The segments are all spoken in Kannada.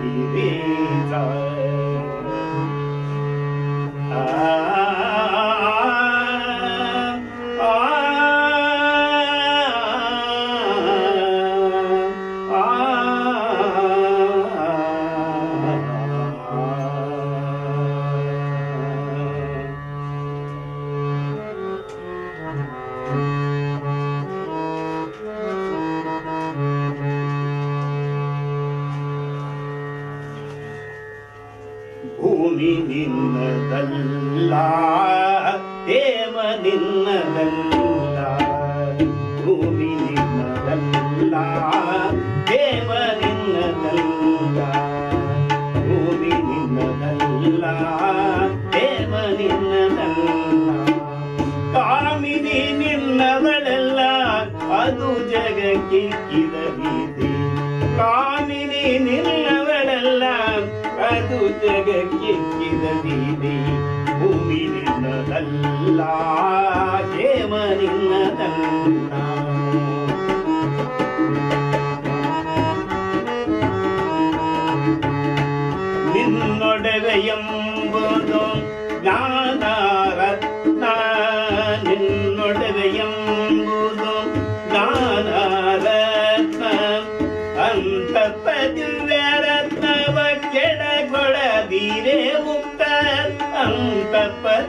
Divine. നിന്നതല്ല ദേവ നിന്നതല്ല ഭൂമി നിന്നതല്ല ദേവ നിന്നതല്ല ഭൂമി നിന്നതല്ല ദേവ നിന്നതല്ല കാമിനി നിന്നവളല്ല അതു ജഗക്കിക്കിതീതി കാമിനി നിന്നവളല്ല അതു ജഗക്കിക്കിതീതി നിന്നതല്ല ക്ഷേമ നിന്നതല്ല നിന്നൊടവയമ്പതും ഗാനാരത്ന നിന്നൊടവയമ്പതും ഗാനാരത്ന അന്തപതിൽ ಅಂತ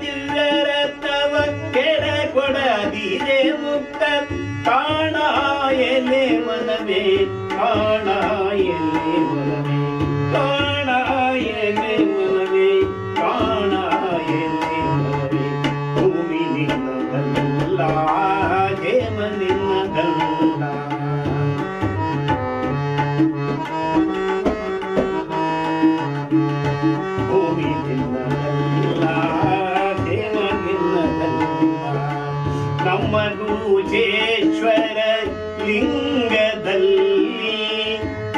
ದಿವ್ಯರತ್ನವ ಕೆಡಗೊಡದೀರೆ ಮುಕ್ತ ಕಾಣ ಎಲೆ ಮನವೇ ಕಾಣ ಎಲೆ ಮನವೇ ಕಾಣ ಎಲೆ ಮನವೇ ಕಾಣ ಎಲೆ ಮನವೇ ಭೂಮಿ ನಿನ್ನದಲ್ಲ ಹೇಮ ನಿನ್ನದಲ್ಲ ಭೂಮಿ ನಿನ್ನದಲ್ಲ ಗೂಜೇಶ್ವರ ಲಿಂಗದಲ್ಲಿ.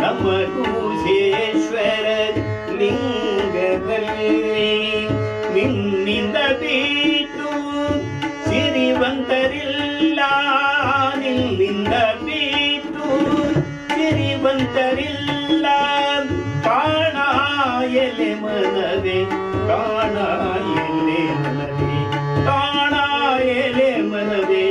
ನಮ್ಮ ಕೂಜೇಶ್ವರ ಲಿಂಗದಲ್ಲಿ ನಿನ್ನಿಂದ ಬೀಟು ಸಿರಿವಂತರಿಲ್ಲ. ನಿನ್ನಿಂದ ಬೀಟು ಸಿರಿವಂತರಿಲ್ಲ. ಕಾಣ ಎಲೆ ಮನವೇ, ಕಾಣ ಎಲೆ ಮನವೇ, ಕಾಣ ಎಲೆ ಮನವೇ.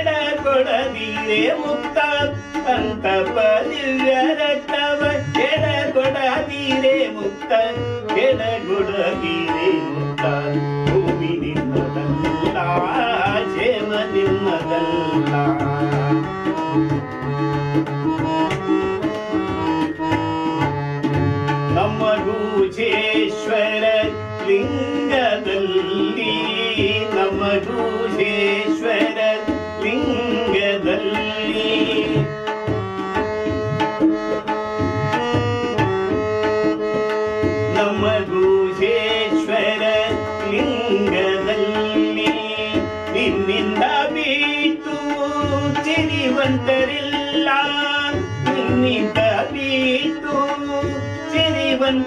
ಕೆಡಗೊಡದೀರೆ ಮುಕ್ತ ಅಂತ ದಿವ್ಯರತ್ನವ ಕೆಡಗೊಡದೀರೆ ಮುಕ್ತ ಕೆಡಗೊಡದೀರೆ ಮುಕ್ತ ಭೂಮಿ ನಿನ್ನದಲ್ಲ ಜೇಮ ನಿನ್ನದಲ್ಲ ನಮ್ಮ ಗೂಜೇಶ್ವರ ಲಿಂಗದಲ್ಲಿ, ನಮ್ಮ ಗೂಜೇಶ್ವರ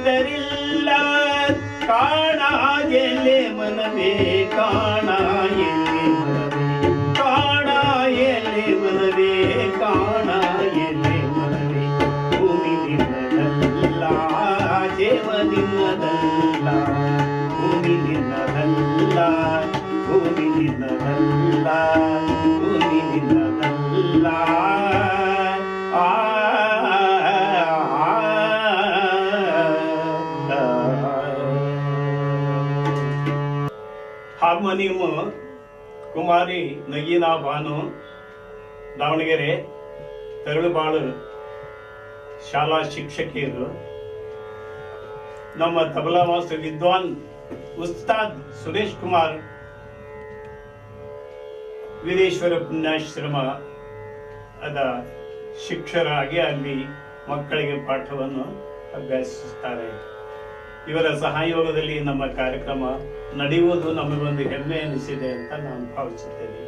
ಸಿರಿವಂತರಿಲ್ಲ ಕಾಣ ಎಲೆ ಮನವೇ ಹಾರ್ಮೋನಿಯಂ ಕುಮಾರಿ, ನಗೀನಾ, ಭಾನು, ದಾವಣಗೆರೆ, ತರಳುಬಾಳು, ಶಾಲಾ ಶಿಕ್ಷಕಿಯರು. ನಮ್ಮ ತಬಲಾ ಮಾಸ್ಟರ್ ವಿದ್ವಾನ್ ಉಸ್ತಾದ್ ಸುರೇಶ್ ಕುಮಾರ್ ವೀರೇಶ್ವರ ಪುಣ್ಯಾಶ್ರಮ ಅದ ಶಿಕ್ಷಕರಾಗಿ ಅಲ್ಲಿ ಮಕ್ಕಳಿಗೆ ಪಾಠವನ್ನು ಅಭ್ಯಸಿಸ್ತಾರೆ ಇವರ ಸಹಯೋಗದಲ್ಲಿ ನಮ್ಮ ಕಾರ್ಯಕ್ರಮ ನಡೆಯುವುದು ನಮಗೊಂದು ಹೆಮ್ಮೆ ಅನಿಸಿದೆ ಅಂತ ನಾನು ಭಾವಿಸುತ್ತೇನೆ.